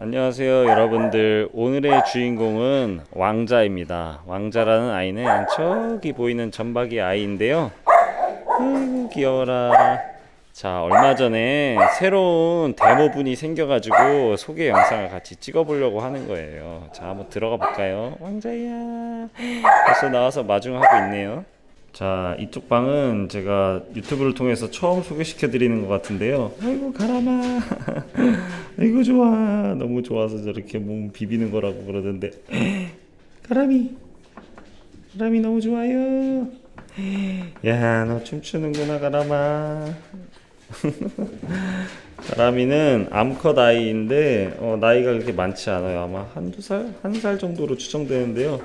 안녕하세요 여러분들. 오늘의 주인공은 왕자입니다. 왕자라는 아이는 저기 보이는 점박이 아이인데요. 아이고 귀여워라. 자 얼마 전에 새로운 데모분이 생겨가지고 소개 영상을 같이 찍어보려고 하는 거예요. 자 한번 들어가 볼까요? 왕자야. 벌써 나와서 마중하고 있네요 자 이쪽 방은 제가 유튜브를 통해서 처음 소개시켜 드리는 것 같은데요. 아이고 가라마. 아이고 좋아. 너무 좋아서 저렇게 몸 비비는 거라고 그러던데. 가람이 가람이 너무 좋아요. 야 너 춤추는구나 가람아 가람이는 암컷 아이인데 어, 나이가 그렇게 많지 않아요. 아마 한두 살? 한 살 정도로 추정되는데요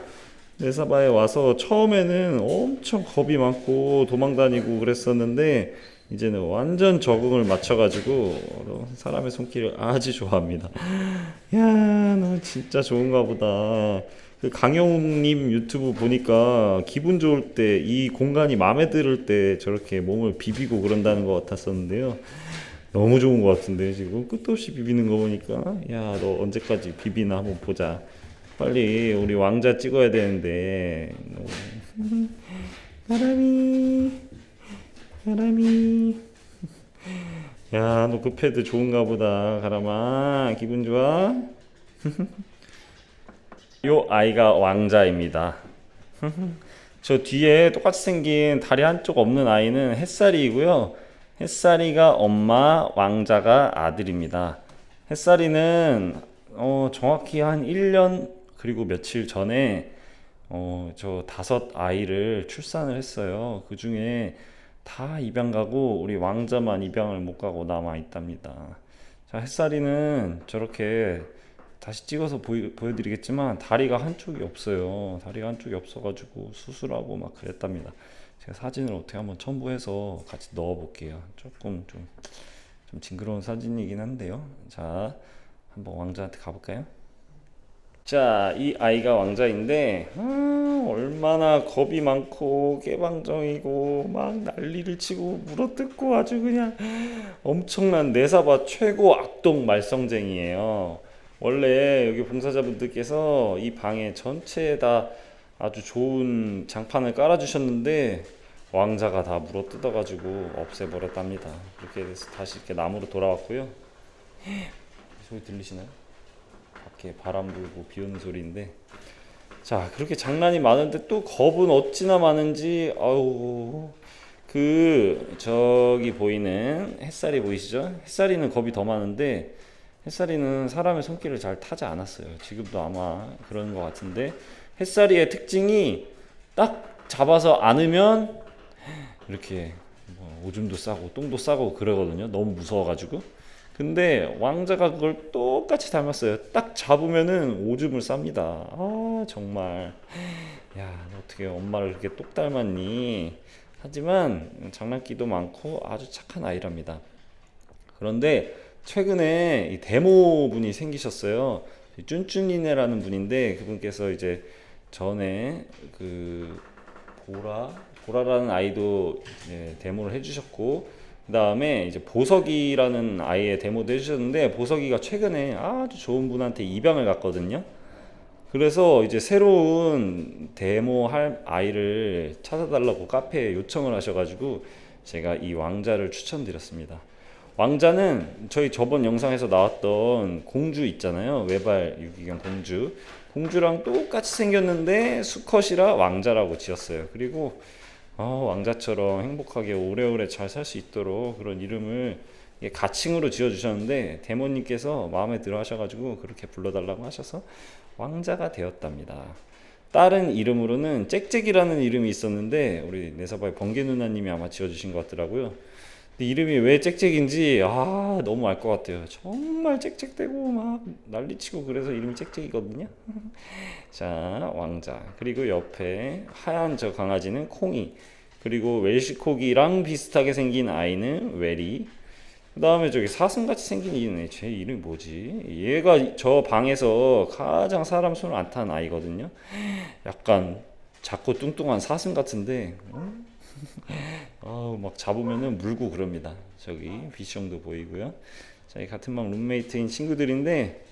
네사바에 와서 처음에는 엄청 겁이 많고 도망다니고 그랬었는데 이제는 완전 적응을 맞춰가지고 사람의 손길을 아주 좋아합니다. 야, 너 진짜 좋은가 보다. 그 강영님 유튜브 보니까 기분 좋을 때 이 공간이 마음에 들을 때 저렇게 몸을 비비고 그런다는 것 같았었는데요. 너무 좋은 것 같은데 지금 끝도 없이 비비는 거 보니까 야, 너 언제까지 비비나 한번 보자. 빨리 우리 왕자 찍어야 되는데. 바람이 바람이. 야 너 그 패드 좋은가 보다 가람아 기분 좋아? 요 아이가 왕자입니다. 저 뒤에 똑같이 생긴 다리 한쪽 없는 아이는 햇살이고요. 햇살이가 엄마 왕자가 아들입니다. 햇살이는 어, 정확히 한 1년 그리고 며칠 전에 어, 저 다섯 아이를 출산을 했어요. 그 중에 다 입양 가고 우리 왕자만 입양을 못 가고 남아 있답니다. 자, 햇살이는 저렇게 다시 찍어서 보이, 보여드리겠지만 다리가 한쪽이 없어요. 다리가 한쪽이 없어가지고 수술하고 막 그랬답니다. 제가 사진을 어떻게 한번 첨부해서 같이 넣어볼게요. 조금 좀, 좀 징그러운 사진이긴 한데요. 자, 한번 왕자한테 가볼까요? 자, 이 아이가 왕자인데 아, 얼마나 겁이 많고 깨방정이고 막 난리를 치고 물어뜯고 아주 그냥 엄청난 내사바 최고 악동 말썽쟁이에요. 원래 여기 봉사자분들께서 이 방에 전체에다 아주 좋은 장판을 깔아주셨는데 왕자가 다 물어뜯어가지고 없애버렸답니다. 그렇게 돼서 다시 이렇게 나무로 돌아왔고요. 소리 들리시나요? 밖에 바람 불고 비 오는 소리인데 자 그렇게 장난이 많은데 또 겁은 어찌나 많은지 아우 그 저기 보이는 햇살이 보이시죠? 햇살이는 겁이 더 많은데 햇살이는 사람의 손길을 잘 타지 않았어요. 지금도 아마 그런 것 같은데 햇살이의 특징이 딱 잡아서 안으면 이렇게 뭐 오줌도 싸고 똥도 싸고 그러거든요. 너무 무서워가지고. 근데 왕자가 그걸 똑같이 닮았어요. 딱 잡으면은 오줌을 쌉니다. 아 정말 야너 어떻게 엄마를 그렇게 똑 닮았니? 하지만 장난기도 많고 아주 착한 아이랍니다. 그런데 최근에 이 데모 분이 생기셨어요. 쭌쭌이네라는 분인데 그분께서 이제 전에 그 보라 보라라는 아이도 데모를 해주셨고 그 다음에 이제 보석이라는 아이의 데모도 해주셨는데 보석이가 최근에 아주 좋은 분한테 입양을 갔거든요. 그래서 이제 새로운 데모 할 아이를 찾아달라고 카페에 요청을 하셔가지고 제가 이 왕자를 추천드렸습니다. 왕자는 저희 저번 영상에서 나왔던 공주 있잖아요. 외발 유기견 공주. 공주랑 똑같이 생겼는데 수컷이라 왕자라고 지었어요. 그리고 어, 왕자처럼 행복하게 오래오래 잘 살 수 있도록 그런 이름을 가칭으로 지어주셨는데 대모님께서 마음에 들어 하셔가지고 그렇게 불러달라고 하셔서 왕자가 되었답니다. 다른 이름으로는 짹짹이라는 이름이 있었는데 우리 네사바의 번개 누나님이 아마 지어주신 것 같더라고요. 이름이 왜 짹짹인지 아 너무 알 것 같아요. 정말 짹짹대고 막 난리치고 그래서 이름이 짹짹이거든요. 자 왕자 그리고 옆에 하얀 저 강아지는 콩이 그리고 웰시코기랑 비슷하게 생긴 아이는 웰이 그 다음에 저기 사슴같이 생긴 이는 제 이름이 뭐지? 얘가 저 방에서 가장 사람 손을 안 타는 아이거든요. 약간 작고 뚱뚱한 사슴 같은데 음? 아우 막 잡으면은 물고 그럽니다. 저기 비숑도 보이고요. 저희 같은 방 룸메이트인 친구들인데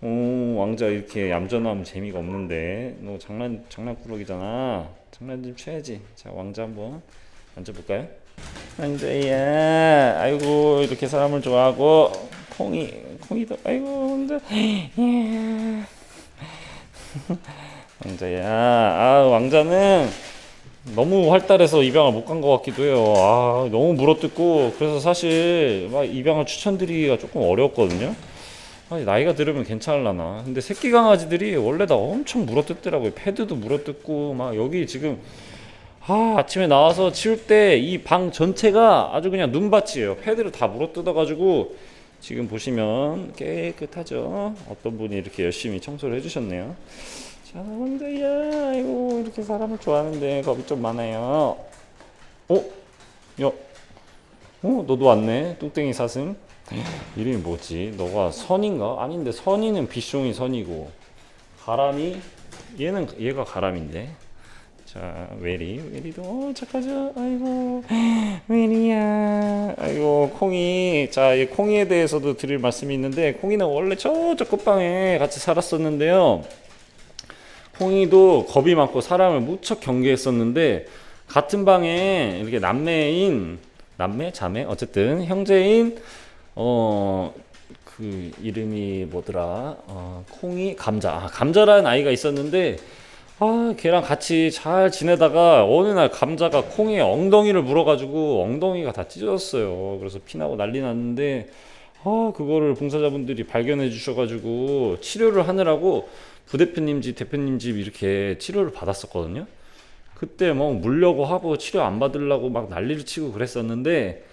오 왕자 이렇게 얌전하면 재미가 없는데 너 장난 장난꾸러기잖아 장난 좀 쳐야지 자 왕자 한번 앉아볼까요? 왕자야 아이고 이렇게 사람을 좋아하고 콩이 콩이도 아이고 왕자 예. 왕자야 아 왕자는 너무 활달해서 입양을 못 간 것 같기도 해요. 아 너무 물어뜯고. 그래서 사실 막 입양을 추천드리기가 조금 어려웠거든요. 아니 나이가 들으면 괜찮을라나. 근데 새끼 강아지들이 원래 다 엄청 물어뜯더라고요. 패드도 물어뜯고 막 여기 지금 아 아침에 나와서 치울 때 이 방 전체가 아주 그냥 눈밭이에요. 패드를 다 물어뜯어가지고 지금 보시면 깨끗하죠? 어떤 분이 이렇게 열심히 청소를 해주셨네요 자 왕자야 아이고 이렇게 사람을 좋아하는데 겁이 좀 많아요. 어? 야 어? 너도 왔네? 뚱땡이 사슴? 이름이 뭐지? 너가 선인가? 아닌데 선이는 비숑이 선이고. 가람이? 얘는 얘가 가람인데. 자 웨리 웨리도 어, 착하죠? 아이고 웨리야. 아이고 콩이. 자이 콩이에 대해서도 드릴 말씀이 있는데 콩이는 원래 저저 끝방에 같이 살았었는데요 콩이도 겁이 많고 사람을 무척 경계했었는데 같은 방에 이렇게 남매인 남매 자매 어쨌든 형제인 어 그 이름이 뭐더라? 어 콩이 감자. 아, 감자라는 아이가 있었는데 아 걔랑 같이 잘 지내다가 어느 날 감자가 콩의 엉덩이를 물어가지고 엉덩이가 다 찢어졌어요. 그래서 피나고 난리 났는데 아 그거를 봉사자분들이 발견해 주셔가지고 치료를 하느라고 부대표님 집 대표님 집 이렇게 치료를 받았었거든요 그때 뭐 물려고 하고 치료 안 받으려고 막 난리를 치고 그랬었는데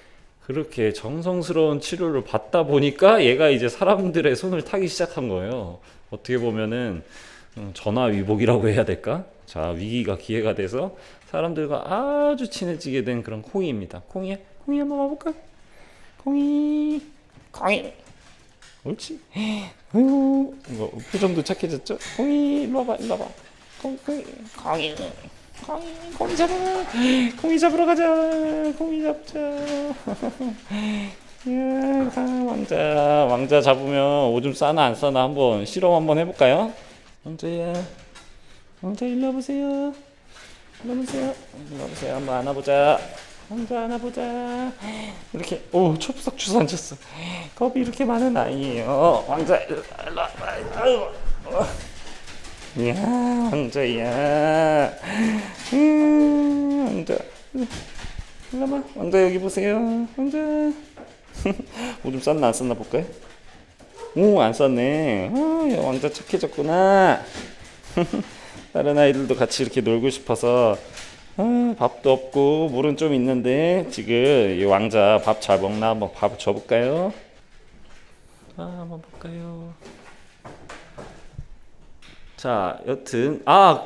그렇게 정성스러운 치료를 받다 보니까 얘가 이제 사람들의 손을 타기 시작한 거예요. 어떻게 보면은 음, 전화 위복이라고 해야 될까? 자 위기가 기회가 돼서 사람들과 아주 친해지게 된 그런 콩이입니다. 콩이야, 콩이 한번 와볼까? 콩이, 콩이, 옳지. 아이고 이거 표정도 착해졌죠? 콩이 일로 와봐, 일로 와봐. 콩, 콩이, 콩이. 콩이, 콩이 잡아. 콩이 잡으러 가자. 콩이 잡자. 야, 가, 왕자. 왕자 잡으면 오줌 싸나 안 싸나 한번 실험 한번 해볼까요? 왕자야. 왕자 일로 와보세요. 일로 와보세요. 일로 와보세요. 한번 안아보자. 왕자 안아보자. 이렇게, 오, 초부석 주저앉았어. 겁이 이렇게 많은 아이예요. 왕자, 일로. 어. 이야 왕자야 음, 왕자 일로 와봐 왕자 여기 보세요 왕자 오줌 쌌나 안 쌌나 볼까요? 오안 쌌네 아, 야, 왕자 착해졌구나 다른 아이들도 같이 이렇게 놀고 싶어서 아, 밥도 없고 물은 좀 있는데 지금 이 왕자 밥 잘 먹나 한번 밥 줘볼까요? 아 한번 볼까요? 자, 여튼 아,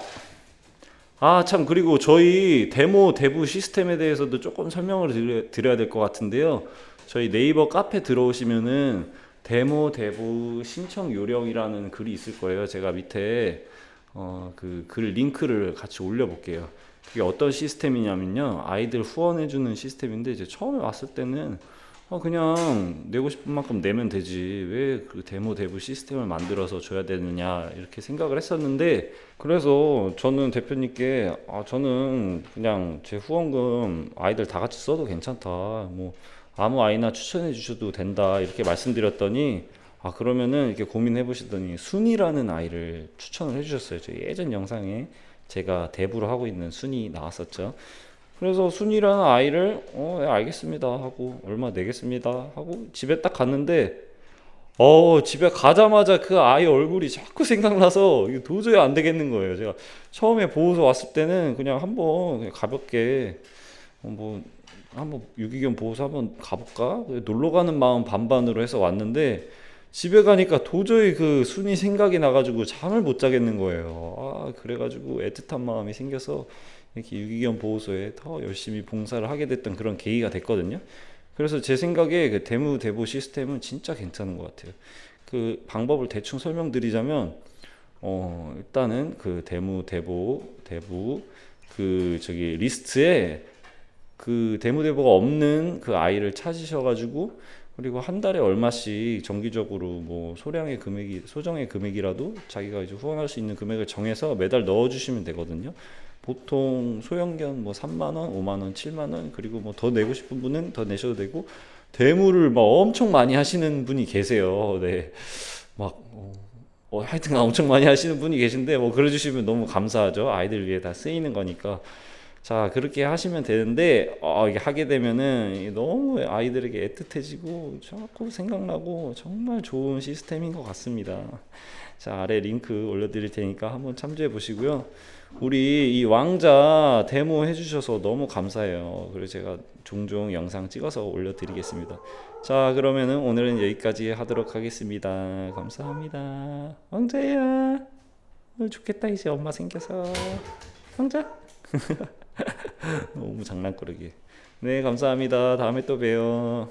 아 참 그리고 저희 데모 대부 시스템에 대해서도 조금 설명을 드려, 드려야 될 것 같은데요. 저희 네이버 카페 들어오시면은 데모 대부 신청 요령이라는 글이 있을 거예요. 제가 밑에 어, 그 글 링크를 같이 올려볼게요. 그게 어떤 시스템이냐면요. 아이들 후원해주는 시스템인데 이제 처음에 왔을 때는 어, 그냥 내고 싶은 만큼 내면 되지. 왜 그 데모 대부 시스템을 만들어서 줘야 되느냐. 이렇게 생각을 했었는데, 그래서 저는 대표님께, 아, 저는 그냥 제 후원금 아이들 다 같이 써도 괜찮다. 뭐, 아무 아이나 추천해 주셔도 된다. 이렇게 말씀드렸더니, 아, 그러면은 이렇게 고민해 보시더니, 순이라는 아이를 추천을 해 주셨어요. 저 예전 영상에 제가 대부로 하고 있는 순이 나왔었죠. 그래서 순이라는 아이를 어, 네, 알겠습니다 하고 얼마 내겠습니다 하고 집에 딱 갔는데 어 집에 가자마자 그 아이 얼굴이 자꾸 생각나서 도저히 안 되겠는 거예요. 제가 처음에 보호소 왔을 때는 그냥 한번 그냥 가볍게 어, 뭐 한번 유기견 보호소 한번 가볼까 놀러 가는 마음 반반으로 해서 왔는데 집에 가니까 도저히 그 순이 생각이 나가지고 잠을 못 자겠는 거예요. 아 그래가지고 애틋한 마음이 생겨서 이렇게 유기견 보호소에 더 열심히 봉사를 하게 됐던 그런 계기가 됐거든요. 그래서 제 생각에 그 대무 대보 시스템은 진짜 괜찮은 것 같아요. 그 방법을 대충 설명드리자면 어 일단은 그 대무 대보 대부 그 저기 리스트에 그 대무 대보가 없는 그 아이를 찾으셔가지고 그리고 한 달에 얼마씩 정기적으로 뭐 소량의 금액이 소정의 금액이라도 자기가 이제 후원할 수 있는 금액을 정해서 매달 넣어 주시면 되거든요. 보통 소형견 뭐 3만 원, 5만 원, 7만 원 그리고 뭐 더 내고 싶은 분은 더 내셔도 되고 대물을 막 엄청 많이 하시는 분이 계세요. 네, 막 어, 어, 하여튼 엄청 많이 하시는 분이 계신데 뭐 그래 주시면 너무 감사하죠. 아이들 위해 다 쓰이는 거니까. 자 그렇게 하시면 되는데 어, 이게 하게 되면은 너무 아이들에게 애틋해지고 자꾸 생각나고 정말 좋은 시스템인 것 같습니다. 자 아래 링크 올려드릴 테니까 한번 참조해 보시고요. 우리 이 왕자 데모 해주셔서 너무 감사해요. 그래서 제가 종종 영상 찍어서 올려드리겠습니다. 자 그러면은 오늘은 여기까지 하도록 하겠습니다. 감사합니다. 왕자야. 오늘 좋겠다 이제 엄마 생겨서 왕자. 너무 장난꾸러기. 네 감사합니다. 다음에 또 봬요.